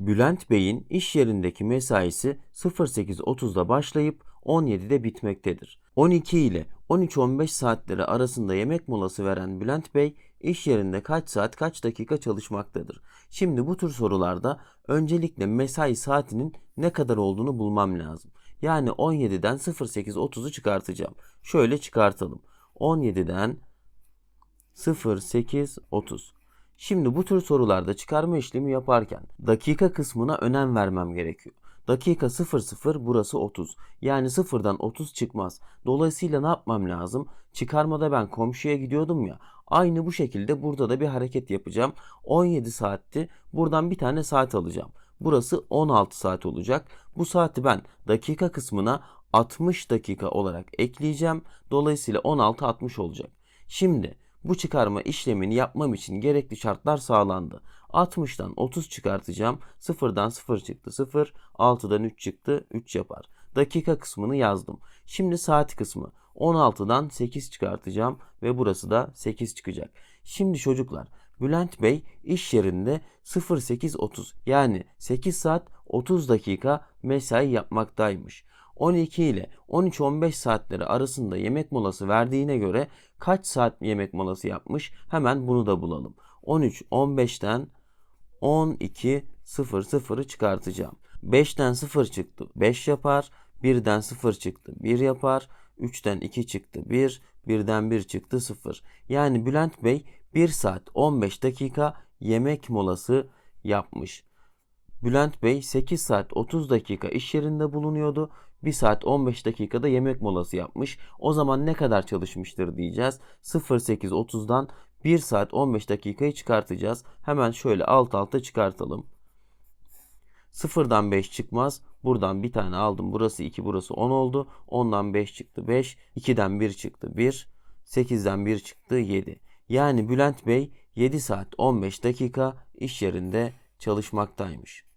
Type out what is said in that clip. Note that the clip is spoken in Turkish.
Bülent Bey'in iş yerindeki mesaisi 08.30'da başlayıp 17'de bitmektedir. 12 ile 13-15 saatleri arasında yemek molası veren Bülent Bey iş yerinde kaç saat kaç dakika çalışmaktadır? Şimdi bu tür sorularda öncelikle mesai saatinin ne kadar olduğunu bulmam lazım. Yani 17'den 08.30'u çıkartacağım. Şöyle çıkartalım. 17'den 08.30. Şimdi bu tür sorularda çıkarma işlemi yaparken dakika kısmına önem vermem gerekiyor. Dakika 00 burası 30. Yani 0'dan 30 çıkmaz. Dolayısıyla ne yapmam lazım? Çıkarmada ben komşuya gidiyordum ya. Aynı bu şekilde burada da bir hareket yapacağım. 17 saatti. Buradan bir tane saat alacağım. Burası 16 saat olacak. Bu saati ben dakika kısmına 60 dakika olarak ekleyeceğim. Dolayısıyla 16 60 olacak. Şimdi bu çıkarma işlemini yapmam için gerekli şartlar sağlandı. 60'dan 30 çıkartacağım. 0'dan 0 çıktı 0. 6'dan 3 çıktı 3 yapar. Dakika kısmını yazdım. Şimdi saat kısmı. 16'dan 8 çıkartacağım ve burası da 8 çıkacak. Şimdi çocuklar Bülent Bey iş yerinde 08.30 yani 8 saat 30 dakika mesai yapmaktaymış. 12 ile 13-15 saatleri arasında yemek molası verdiğine göre kaç saat yemek molası yapmış? Hemen bunu da bulalım. 13 15'ten 12 00'ı çıkartacağım. 5'ten 0 çıktı 5 yapar. 1'den 0 çıktı 1 yapar. 3'ten 2 çıktı 1. 1'den 1 çıktı 0. Yani Bülent Bey 1 saat 15 dakika yemek molası yapmış. Bülent Bey 8 saat 30 dakika iş yerinde bulunuyordu. 1 saat 15 dakikada yemek molası yapmış. O zaman ne kadar çalışmıştır diyeceğiz. 08.30'dan 1 saat 15 dakikayı çıkartacağız. Hemen şöyle alt alta çıkartalım. Sıfırdan 5 çıkmaz. Buradan bir tane aldım. Burası 2, burası 10 oldu. 10'dan 5 çıktı 5. 2'den 1 çıktı 1. 8'den 1 çıktı 7. Yani Bülent Bey 7 saat 15 dakika iş yerinde çalışmaktaymış.